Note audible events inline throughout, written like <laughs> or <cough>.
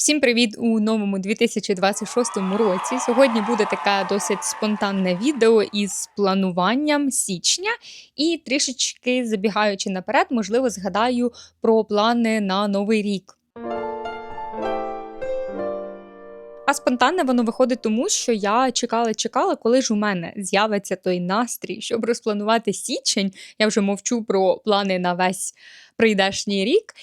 Всім привіт у новому 2026 році. Сьогодні буде таке досить спонтанне відео із плануванням січня, і трішечки забігаючи наперед, можливо, згадаю про плани на новий рік. А спонтанне воно виходить тому, що я чекала, чекала, коли ж у мене з'явиться той настрій, щоб розпланувати січень. Я вже мовчу про плани на весь прийдешній рік.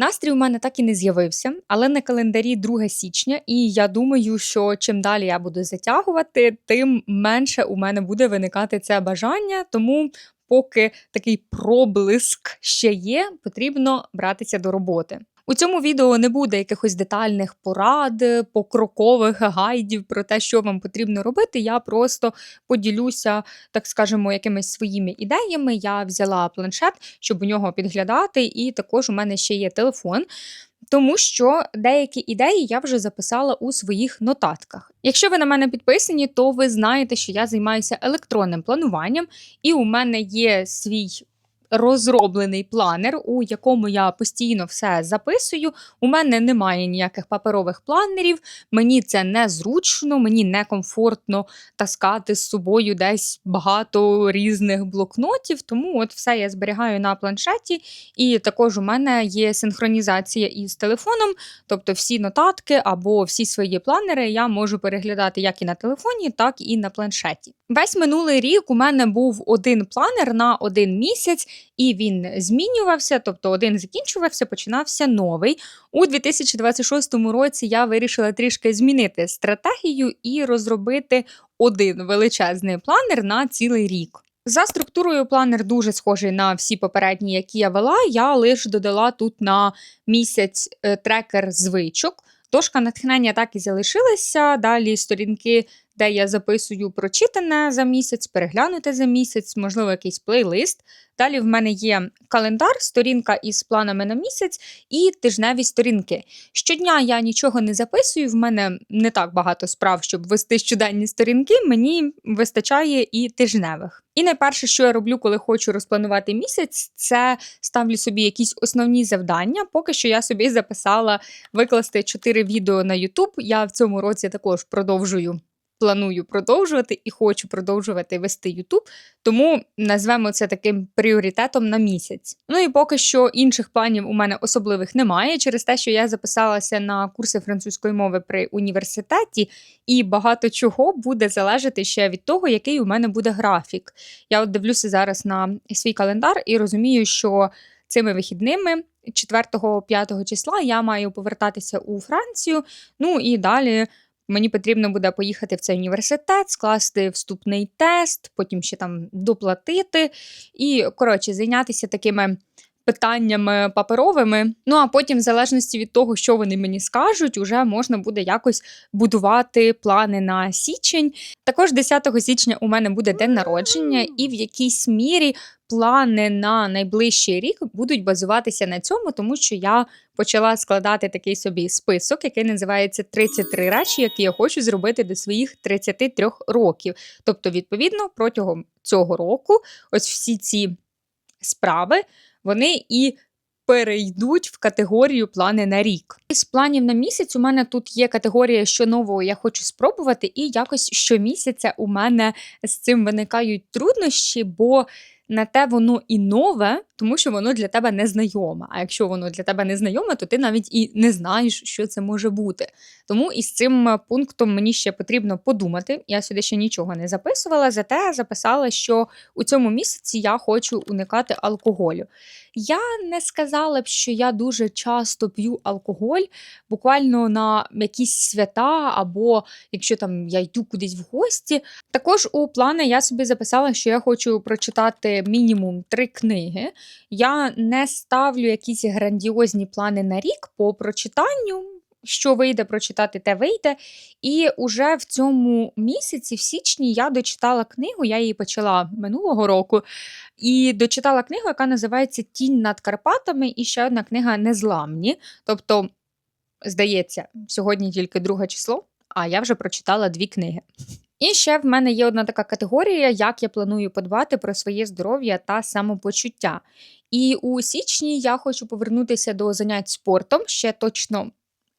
Настрій у мене так і не з'явився, але на календарі 2 січня, і я думаю, що чим далі я буду затягувати, тим менше у мене буде виникати це бажання. Тому, поки такий проблиск ще є, потрібно братися до роботи. У цьому відео не буде якихось детальних порад, покрокових гайдів про те, що вам потрібно робити. Я просто поділюся, так скажемо, якимись своїми ідеями. Я взяла планшет, щоб у нього підглядати, і також у мене ще є телефон. Тому що деякі ідеї я вже записала у своїх нотатках. Якщо ви на мене підписані, то ви знаєте, що я займаюся електронним плануванням, і у мене є свій розроблений планер, у якому я постійно все записую. У мене немає ніяких паперових планерів, мені це незручно, мені некомфортно таскати з собою десь багато різних блокнотів. Тому от все я зберігаю на планшеті, і також у мене є синхронізація із телефоном, тобто всі нотатки або всі свої планери я можу переглядати як і на телефоні, так і на планшеті. Весь минулий рік у мене був один планер на один місяць, і він змінювався, тобто один закінчувався, починався новий. У 2026 році я вирішила трішки змінити стратегію і розробити один величезний планер на цілий рік. За структурою планер дуже схожий на всі попередні, які я вела. Я лише додала тут на місяць е, трекер звичок. Дошка натхнення так і залишилася. Далі сторінки де я записую прочитане за місяць, переглянути за місяць, можливо, якийсь плейлист. Далі в мене є календар, сторінка із планами на місяць і тижневі сторінки. Щодня я нічого не записую, в мене не так багато справ, щоб вести щоденні сторінки, мені вистачає і тижневих. І найперше, що я роблю, коли хочу розпланувати місяць, це ставлю собі якісь основні завдання. Поки що я собі записала викласти 4 відео на YouTube. Я в цьому році також продовжую планую продовжувати і хочу продовжувати вести YouTube, тому назвемо це таким пріоритетом на місяць. Ну і поки що інших планів у мене особливих немає, через те, що я записалася на курси французької мови при університеті, і багато чого буде залежати ще від того, який у мене буде графік. Я от дивлюся зараз на свій календар і розумію, що цими вихідними. 4-5 числа я маю повертатися у Францію. Ну і далі Мені потрібно буде поїхати в цей університет, скласти вступний тест, потім ще там доплатити і, коротше, зайнятися такими. Питаннями паперовими, ну а потім, в залежності від того, що вони мені скажуть, уже можна буде якось будувати плани на січень. Також 10 січня у мене буде день народження, і в якійсь мірі плани на найближчий рік будуть базуватися на цьому, тому що я почала складати такий собі список, який називається 33 речі, які я хочу зробити до своїх 33 років. Тобто, відповідно, протягом цього року ось всі ці справи вони і перейдуть в категорію плани на рік. З планів на місяць у мене тут є категорія, що нового я хочу спробувати, і якось щомісяця у мене з цим виникають труднощі, бо на те воно і нове, тому що воно для тебе незнайоме. А якщо воно для тебе незнайоме, то ти навіть і не знаєш, що це може бути. Тому із цим пунктом мені ще потрібно подумати. Я сюди ще нічого не записувала, зате записала, що у цьому місяці я хочу уникати алкоголю. Я не сказала б, що я дуже часто п'ю алкоголь, буквально на якісь свята, або якщо там я йду кудись в гості. Також у плани я собі записала, що я хочу прочитати мінімум три книги. Я не ставлю якісь грандіозні плани на рік по прочитанню. Що вийде прочитати, те вийде. І уже в цьому місяці, в січні, я дочитала книгу, я її почала минулого року. І дочитала книгу, яка називається Тінь над Карпатами, і ще одна книга Незламні. Тобто, здається, сьогодні тільки друге число, а я вже прочитала дві книги. І ще в мене є одна така категорія, як я планую подбати про своє здоров'я та самопочуття. І у січні я хочу повернутися до занять спортом ще точно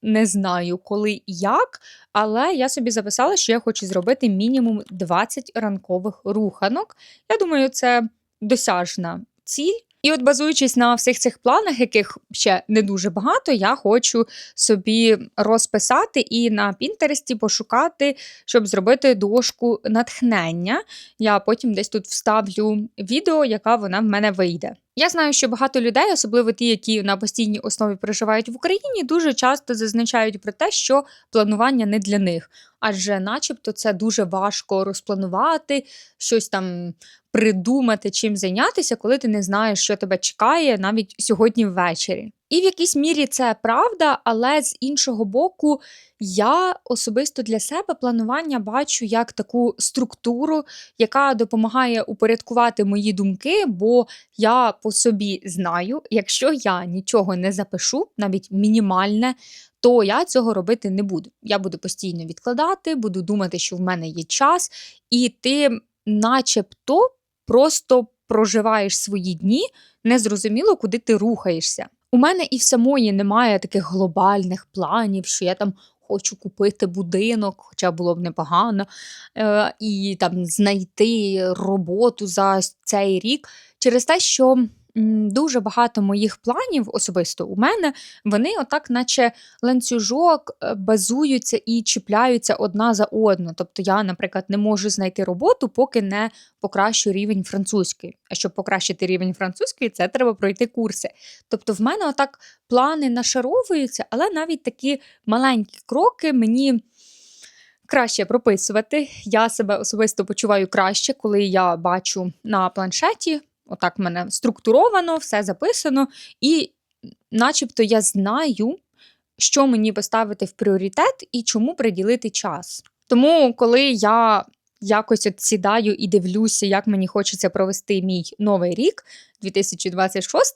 не знаю, коли і як, але я собі записала, що я хочу зробити мінімум 20 ранкових руханок. Я думаю, це досяжна ціль. І от, базуючись на всіх цих планах, яких ще не дуже багато, я хочу собі розписати і на Пінтересті пошукати, щоб зробити дошку натхнення. Я потім десь тут вставлю відео, яка вона в мене вийде. Я знаю, що багато людей, особливо ті, які на постійній основі проживають в Україні, дуже часто зазначають про те, що планування не для них. Адже, начебто, це дуже важко розпланувати, щось там придумати, чим зайнятися, коли ти не знаєш, що тебе чекає навіть сьогодні ввечері. І в якійсь мірі це правда, але з іншого боку, я особисто для себе планування бачу як таку структуру, яка допомагає упорядкувати мої думки, бо я по собі знаю, якщо я нічого не запишу, навіть мінімальне, то я цього робити не буду. Я буду постійно відкладати, буду думати, що в мене є час, і ти, начебто, просто проживаєш свої дні, незрозуміло, куди ти рухаєшся. У мене і в самої немає таких глобальних планів, що я там хочу купити будинок, хоча було б непогано, е, і там знайти роботу за цей рік через те, що дуже багато моїх планів, особисто у мене, вони отак, наче ланцюжок, е, базуються і чіпляються одна за одну. Тобто я, наприклад, не можу знайти роботу, поки не покращу рівень французької. А щоб покращити рівень французької, це треба пройти курси. Тобто, в мене отак плани нашаровуються, але навіть такі маленькі кроки мені. Краще прописувати. Я себе особисто почуваю краще, коли я бачу на планшеті Отак в мене структуровано, все записано, і начебто я знаю, що мені поставити в пріоритет і чому приділити час. Тому, коли я якось от сідаю і дивлюся, як мені хочеться провести мій новий рік, 2026.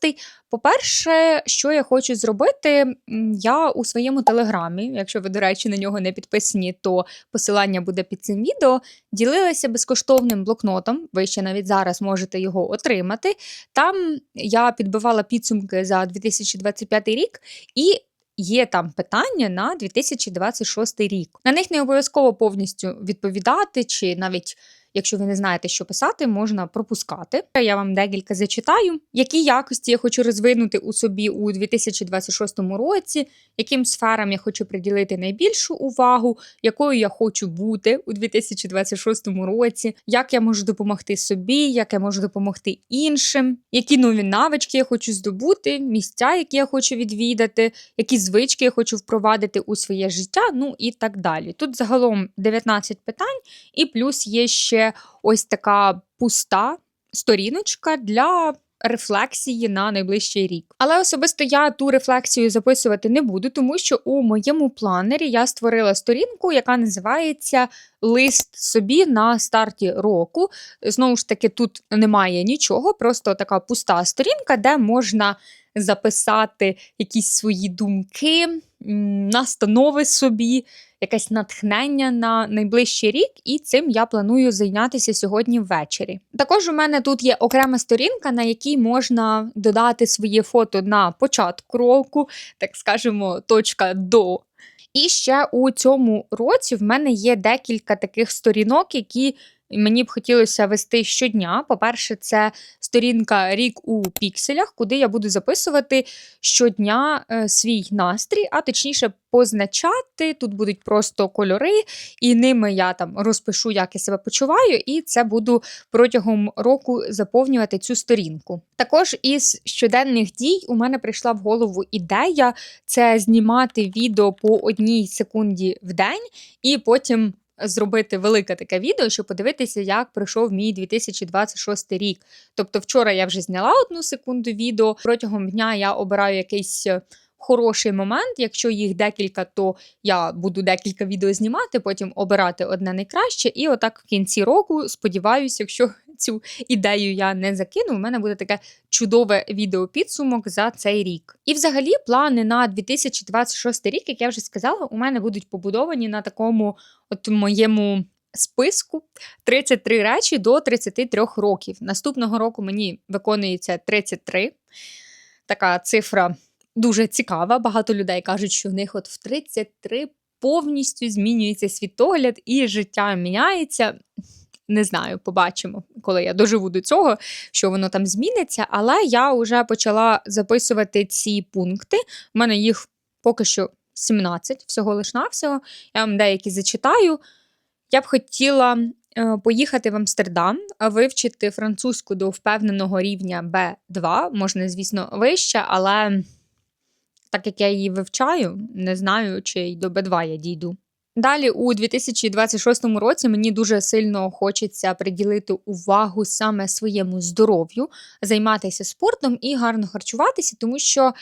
По-перше, що я хочу зробити, я у своєму телеграмі, якщо ви, до речі, на нього не підписані, то посилання буде під цим відео. Ділилася безкоштовним блокнотом. Ви ще навіть зараз можете його отримати. Там я підбивала підсумки за 2025 рік і. Є там питання на 2026 рік. На них не обов'язково повністю відповідати, чи навіть Якщо ви не знаєте, що писати, можна пропускати. Я вам декілька зачитаю, які якості я хочу розвинути у собі у 2026 році, яким сферам я хочу приділити найбільшу увагу, якою я хочу бути у 2026 році, як я можу допомогти собі, як я можу допомогти іншим, які нові навички я хочу здобути, місця, які я хочу відвідати, які звички я хочу впровадити у своє життя, ну і так далі. Тут загалом 19 питань, і плюс є ще ось така пуста сторіночка для. Рефлексії на найближчий рік. Але особисто я ту рефлексію записувати не буду, тому що у моєму планері я створила сторінку, яка називається Лист собі на старті року. Знову ж таки, тут немає нічого, просто така пуста сторінка, де можна записати якісь свої думки, настанови собі, якесь натхнення на найближчий рік, і цим я планую зайнятися сьогодні ввечері. Також у мене тут є окрема сторінка, на якій можна додати своє фото на початку року, так скажемо, точка до. І ще у цьому році в мене є декілька таких сторінок, які мені б хотілося вести щодня. По-перше, це сторінка рік у пікселях, куди я буду записувати щодня е, свій настрій, а точніше позначати. Тут будуть просто кольори, і ними я там розпишу, як я себе почуваю, і це буду протягом року заповнювати цю сторінку. Також із щоденних дій у мене прийшла в голову ідея це знімати відео по одній секунді в день і потім зробити велике таке відео, щоб подивитися, як пройшов мій 2026 рік. Тобто, вчора я вже зняла одну секунду відео. Протягом дня я обираю якийсь. Хороший момент, якщо їх декілька, то я буду декілька відео знімати, потім обирати одне найкраще. І отак в кінці року, сподіваюся, якщо <laughs> цю ідею я не закину, у мене буде таке чудове відеопідсумок за цей рік. І взагалі плани на 2026 рік, як я вже сказала, у мене будуть побудовані на такому от моєму. Списку 33 речі до 33 років. Наступного року мені виконується 33. Така цифра дуже цікава. Багато людей кажуть, що в них от в 33 повністю змінюється світогляд і життя міняється. Не знаю, побачимо, коли я доживу до цього, що воно там зміниться. Але я вже почала записувати ці пункти. У мене їх поки що 17, всього лиш навсього. Я вам деякі зачитаю. Я б хотіла е, поїхати в Амстердам, вивчити французьку до впевненого рівня B2, можна, звісно, вище, але так як я її вивчаю, не знаю, чи й до B2 я дійду. Далі, у 2026 році, мені дуже сильно хочеться приділити увагу саме своєму здоров'ю, займатися спортом і гарно харчуватися, тому що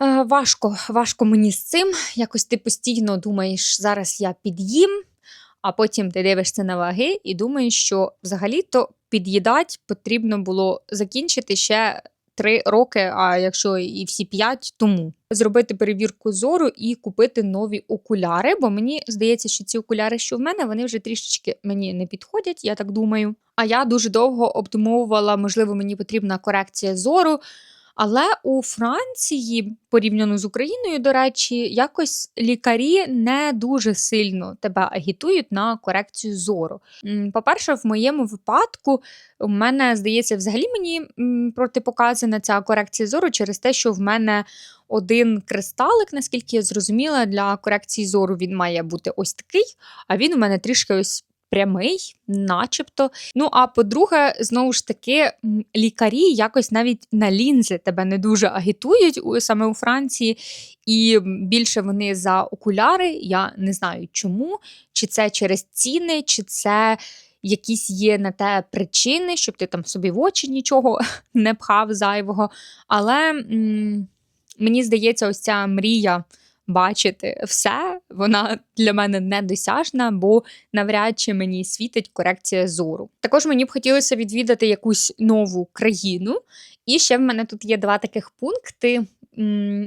е, важко, важко мені з цим. Якось ти постійно думаєш, зараз я під'їм, а потім ти дивишся на ваги і думаєш, що взагалі-то під'їдати потрібно було закінчити ще три роки, а якщо і всі п'ять, тому зробити перевірку зору і купити нові окуляри. Бо мені здається, що ці окуляри, що в мене, вони вже трішечки мені не підходять, я так думаю. А я дуже довго обдумовувала, можливо, мені потрібна корекція зору. Але у Франції, порівняно з Україною, до речі, якось лікарі не дуже сильно тебе агітують на корекцію зору. По-перше, в моєму випадку у мене, здається, взагалі мені протипоказана ця корекція зору через те, що в мене один кристалик, наскільки я зрозуміла, для корекції зору він має бути ось такий, а він у мене трішки ось. Прямий, начебто. Ну, а по-друге, знову ж таки, лікарі якось навіть на лінзи тебе не дуже агітують саме у Франції, і більше вони за окуляри. Я не знаю чому, чи це через ціни, чи це якісь є на те причини, щоб ти там собі в очі нічого <laughs> не пхав зайвого. Але м, мені здається, ось ця мрія бачити все, вона для мене недосяжна, бо навряд чи мені світить корекція зору. Також мені б хотілося відвідати якусь нову країну. І ще в мене тут є два таких пункти.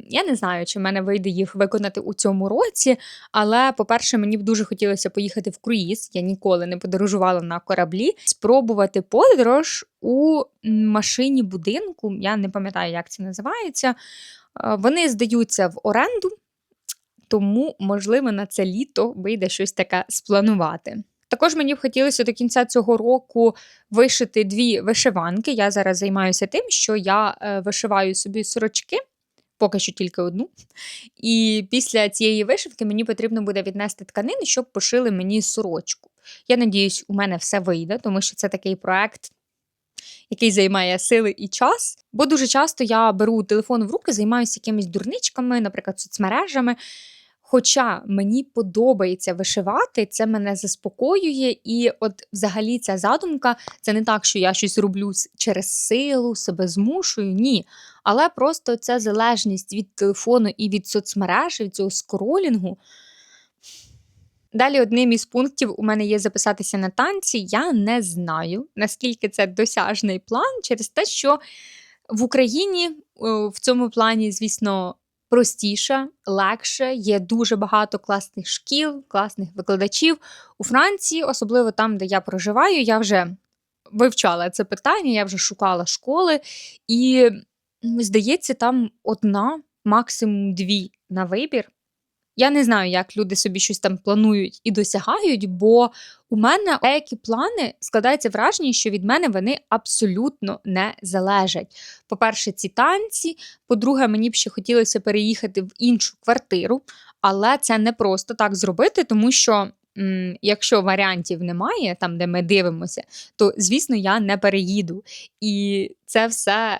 Я не знаю, чи в мене вийде їх виконати у цьому році, але, по-перше, мені б дуже хотілося поїхати в круїз. Я ніколи не подорожувала на кораблі, спробувати подорож у машині будинку. Я не пам'ятаю, як це називається. Е, Вони здаються в оренду, тому, можливо, на це літо вийде щось таке спланувати. Також мені б хотілося до кінця цього року вишити дві вишиванки. Я зараз займаюся тим, що я е, вишиваю собі сорочки, поки що тільки одну. І після цієї вишивки мені потрібно буде віднести тканини, щоб пошили мені сорочку. Я надіюсь, у мене все вийде, тому що це такий проект, який займає сили і час. Бо дуже часто я беру телефон в руки, займаюся якимись дурничками, наприклад, соцмережами. Хоча мені подобається вишивати, це мене заспокоює, і от взагалі ця задумка це не так, що я щось роблю через силу, себе змушую, ні. Але просто ця залежність від телефону і від соцмереж, від цього скролінгу. Далі одним із пунктів у мене є записатися на танці. Я не знаю, наскільки це досяжний план, через те, що в Україні в цьому плані, звісно, простіше, легше. Є дуже багато класних шкіл, класних викладачів. У Франції, особливо там, де я проживаю, я вже вивчала це питання, я вже шукала школи, і здається, там одна, максимум дві на вибір. Я не знаю, як люди собі щось там планують і досягають, бо у мене деякі плани складається враження, що від мене вони абсолютно не залежать. По-перше, ці танці. По-друге, мені б ще хотілося переїхати в іншу квартиру, але це не просто так зробити, тому що. Якщо варіантів немає, там де ми дивимося, то звісно я не переїду. І це все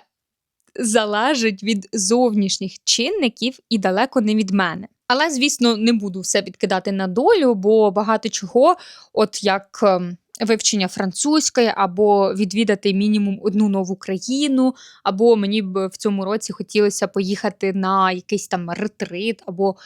залежить від зовнішніх чинників і далеко не від мене. Але, звісно, не буду все відкидати на долю, бо багато чого, от як ем, вивчення французької, або відвідати мінімум одну нову країну, або мені б в цьому році хотілося поїхати на якийсь там ретрит, або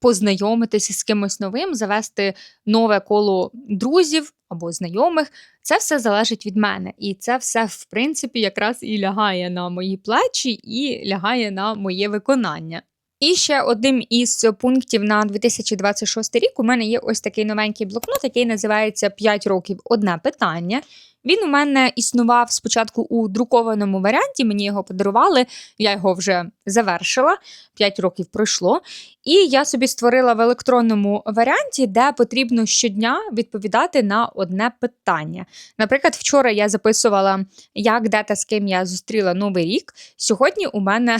познайомитися з кимось новим, завести нове коло друзів або знайомих. Це все залежить від мене. І це все, в принципі, якраз і лягає на мої плечі, і лягає на моє виконання. І ще одним із пунктів на 2026 рік у мене є ось такий новенький блокнот, який називається «5 років одне питання. Він у мене існував спочатку у друкованому варіанті, мені його подарували, я його вже завершила, 5 років пройшло. І я собі створила в електронному варіанті, де потрібно щодня відповідати на одне питання. Наприклад, вчора я записувала, як де та з ким я зустріла новий рік. Сьогодні у мене,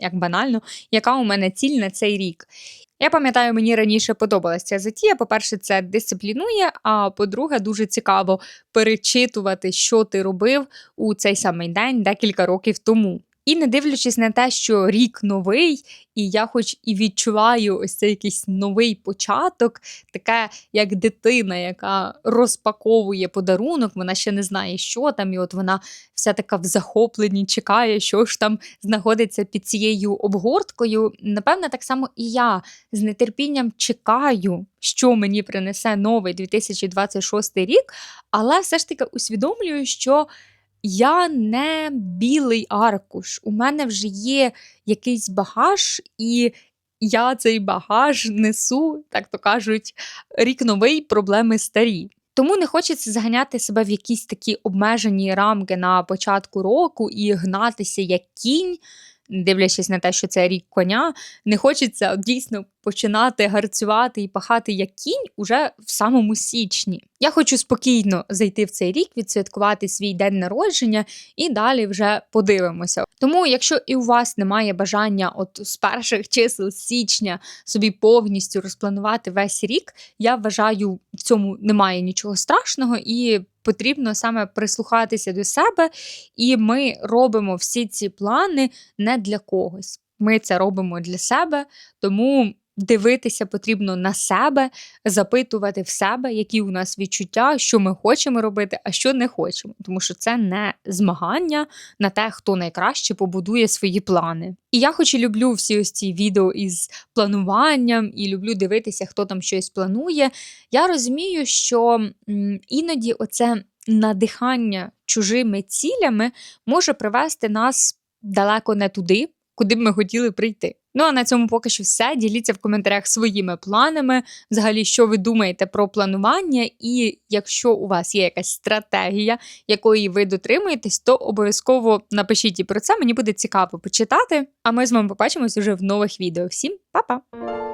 як банально, яка у мене ціль на цей рік. Я пам'ятаю, мені раніше подобалася ця затія. По-перше, це дисциплінує. А по-друге, дуже цікаво перечитувати, що ти робив у цей самий день декілька років тому. І не дивлячись на те, що рік новий, і я, хоч і відчуваю ось цей якийсь новий початок, таке як дитина, яка розпаковує подарунок, вона ще не знає, що там, і от вона вся така в захопленні чекає, що ж там знаходиться під цією обгорткою. Напевне, так само і я з нетерпінням чекаю, що мені принесе новий 2026 рік, але все ж таки усвідомлюю, що. Я не білий аркуш. У мене вже є якийсь багаж, і я цей багаж несу, так то кажуть, рік новий, проблеми старі. Тому не хочеться заганяти себе в якісь такі обмежені рамки на початку року і гнатися як кінь, дивлячись на те, що це рік коня, не хочеться дійсно починати гарцювати і пахати як кінь уже в самому січні. Я хочу спокійно зайти в цей рік, відсвяткувати свій день народження і далі вже подивимося. Тому, якщо і у вас немає бажання, от з перших чисел січня собі повністю розпланувати весь рік, я вважаю, в цьому немає нічого страшного і. Потрібно саме прислухатися до себе, і ми робимо всі ці плани не для когось. Ми це робимо для себе, тому дивитися потрібно на себе, запитувати в себе, які у нас відчуття, що ми хочемо робити, а що не хочемо. Тому що це не змагання на те, хто найкраще побудує свої плани. І я, хоч і люблю всі ось ці відео із плануванням, і люблю дивитися, хто там щось планує. Я розумію, що іноді оце надихання чужими цілями може привести нас далеко не туди, куди б ми хотіли прийти. Ну а на цьому поки що все. Діліться в коментарях своїми планами, взагалі, що ви думаєте про планування, і якщо у вас є якась стратегія, якої ви дотримуєтесь, то обов'язково напишіть і про це. Мені буде цікаво почитати. А ми з вами побачимось уже в нових відео. Всім па-па!